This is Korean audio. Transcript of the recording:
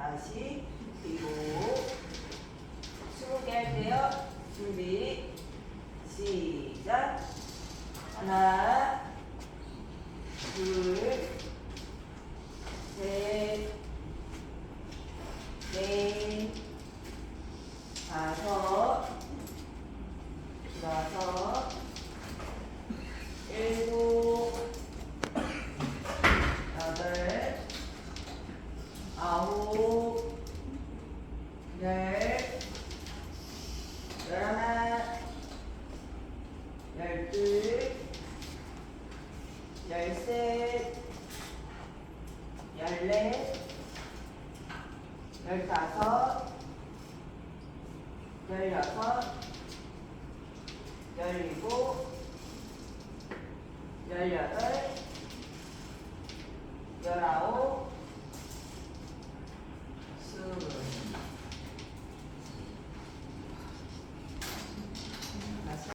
다시 뒤로 스무 개 할게요. 준비 시작. 하나, 둘, 셋, 넷, 다섯, 여섯, 일곱, 여덟, 아홉, 열, 열하나, 열둘, 열셋, 열넷, 열다섯, 열여섯, 열일곱, 열여덟, 열아홉,